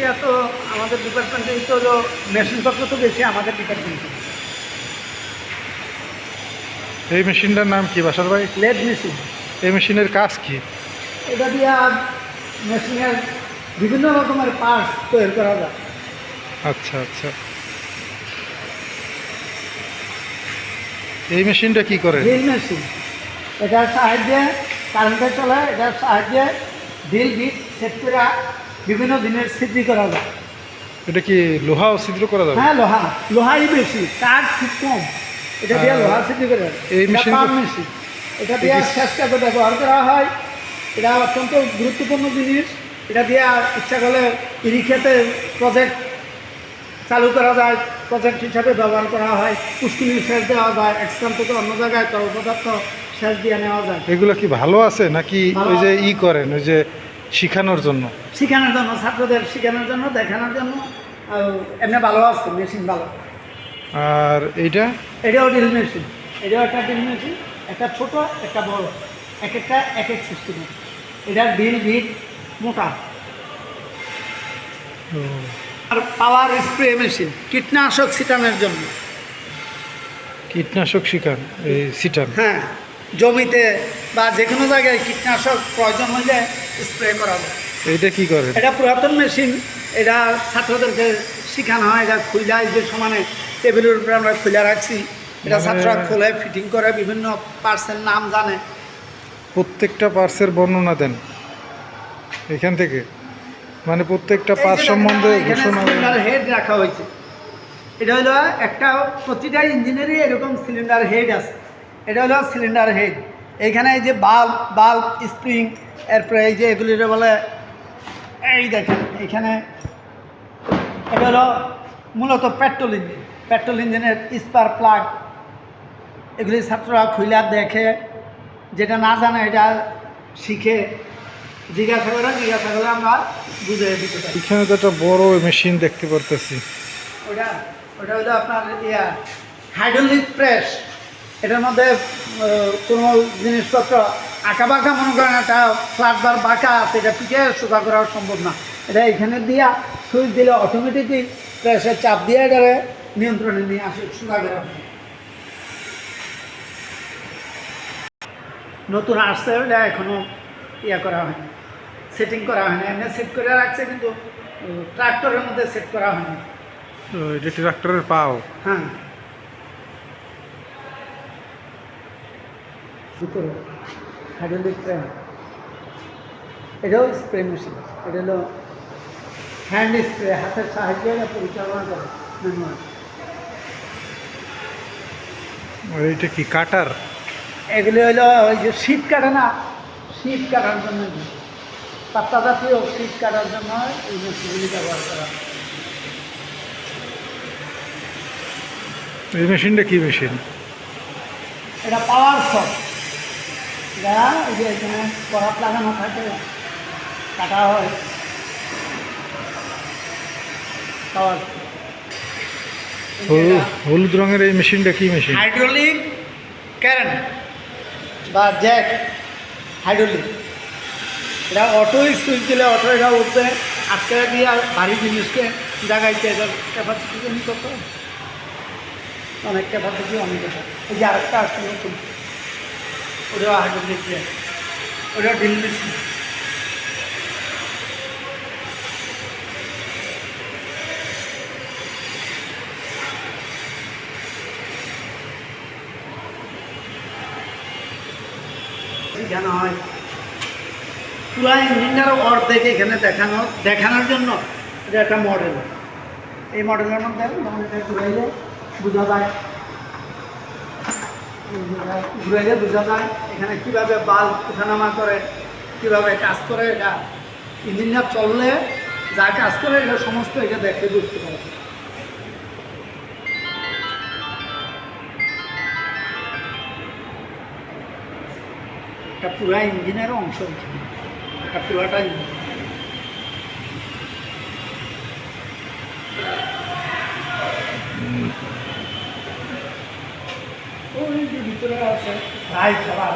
প্রক্রিয়া তো আমাদের ডিপার্টমেন্টে তো হলো মেশিনপত্র তো বেশি আমাদের ডিপার্টমেন্টে এই মেশিনটার নাম কি বাসার ভাই? লেড মেশিন এই মেশিনের কাজ কি? এটা দিয়ে মেশিনের বিভিন্ন রকমের পার্টস তৈরি করা যায়। আচ্ছা আচ্ছা। এই মেশিনটা কি করে? ড্রিল মেশিন এটার সাহায্যে কারেন্টে চলে এটার সাহায্যে ড্রিল বিট সেট করে বিভিন্ন দিনের স্মৃতি করা যায়। এটা কি লোহা ছিদ্র করা যাবে? হ্যাঁ লোহা। লোহাই বেশি কাঠ খুব কম। এটা দিয়ে আর লোহা স্মৃতি করে। এই machine- মেশিন এটা দিয়ে চেষ্টাকে ব্যবহার করা হয়। এটা অত্যন্ত গুরুত্বপূর্ণ জিনিস। এটা দিয়ে ইচ্ছা করলে ইরিক্ষেতে প্রজেক্ট চালু করা যায়। প্রজেক্ট হিসাবে ব্যবহার করা হয়। পুষ্টিনি সেচ দেওয়া যায়। এক স্থান থেকে অন্য জায়গায় তরল পদার্থ সেচ দিয়ে নেওয়া যায়। এগুলো কি ভালো আছে নাকি ওই যে ই করেন? ওই যে শিখানোর জন্য। শেখানোর জন্য ছাত্রদের শেখানোর জন্য দেখানোর জন্য এমনি ভালো আছে মেশিন ভালো। আর এইটা? এটাও ড্রিল মেশিন এটাও একটা ড্রিল মেশিন একটা ছোট একটা বড় এক একটা এক এক সিস্টেমে এটার ড্রিল বিট মোটা। আর পাওয়ার স্প্রে মেশিন কীটনাশক ছিটানোর জন্য। কীটনাশক শিখান এই সিটান হ্যাঁ জমিতে বা যে কোনো জায়গায় কীটনাশক প্রয়োজন হলে স্প্রে করা যায় এইটা কি করে? এটা পুরাতন মেশিন এটা ছাত্রদেরকে শেখানো হয় এটা এই যে সমানে টেবিলের উপরে আমরা খুলে রাখছি এটা মানে- ছাত্ররা খোলে ফিটিং করে বিভিন্ন পার্সের নাম জানে। প্রত্যেকটা পার্সের বর্ণনা দেন এখান থেকে। মানে প্রত্যেকটা পার্স সম্বন্ধে ঘোষণা হেড রাখা হয়েছে। এটা হলো একটা প্রতিটা ইঞ্জিনেরই এরকম সিলিন্ডার হেড আছে। এটা হলো সিলিন্ডার হেড এইখানে এই যে বাল্ব বাল্ব স্প্রিং এরপরে এই যে এগুলির বলে এই দেখেন এইখানে এটা হলো মূলত পেট্রোল ইঞ্জিন। পেট্রোল ইঞ্জিনের স্পার প্লাগ এগুলি ছাত্ররা খুইলা দেখে যেটা না জানে এটা শিখে জিজ্ঞাসা করে জিজ্ঞাসা করলে আমরা বুঝে দিতে পারি। এখানে তো একটা বড় মেশিন দেখতে পারতেছি। ওটা ওটা হলো আপনার ইয়া হাইড্রোলিক প্রেস। এটার মধ্যে কোনো জিনিসপত্র আঁকা বাঁকা মনে করেন একটা ফ্ল্যাট বার বাঁকা আছে এটা পিঠে সোজা করা সম্ভব না। এটা এখানে দিয়া সুইচ দিলে অটোমেটিকই প্রেসের চাপ দিয়ে এটারে নিয়ন্ত্রণে নিয়ে আসে সোজা করা। নতুন আসছে ওটা এখনও ইয়ে করা হয়নি সেটিং করা হয়নি। এমনি সেট করে রাখছে কিন্তু ট্রাক্টরের মধ্যে সেট করা হয়নি। এটা ট্রাক্টরের পাও? হ্যাঁ। ভিতরে। হাইড্রোলিক ট্রেন এটাও স্প্রে মেশিন এটা হলো হ্যান্ড স্প্রে হাতের সাহায্যে এটা পরিচালনা করে ম্যানুয়াল আর এটা কি কাটার? এগুলি হলো ওই যে শীত কাটে না? শীত কাটার জন্য পাত্তা জাতীয় শীত কাটার জন্য এই মেশিনগুলি ব্যবহার করা। এই মেশিনটা কি মেশিন? এটা পাওয়ার শট এটা এই যে এখানে করাত লাগানো থাকে কাটা হয়। হলুদ হলুদ রঙের এই মেশিনটা কি মেশিন? হাইড্রোলিক কারেন্ট বা জ্যাক হাইড্রোলিক। এটা অটোই সুইচ দিলে অটো এটা উঠবে আটকে দিয়ে আর ভারী জিনিসকে জাগাইতে এটার ক্যাপাসিটি অনেক ক্যাপাসিটি অনেক এই যে আরেকটা আসছে নতুন। ওটা হাইড্রোলিক জ্যাক ওটা ড্রিল মেশিন দেখানো হয়? পুরা ইঞ্জিনটারও অর্ধেক এখানে দেখানো, দেখানোর জন্য এটা একটা মডেল এই মডেলের মধ্যে বোঝা যায় ঘুরাইলে বোঝা যায় এখানে কীভাবে বাল্ব ওঠানামা করে, কীভাবে কাজ করে, এটা ইঞ্জিনটা চললে যা কাজ করে, এটা সমস্ত এটা দেখে বুঝতে পারে একটা পুরা ইঞ্জিনের অংশ। একটা পুরাটা ইঞ্জিন ওই যে ভিতরে আছে রাইস খাবার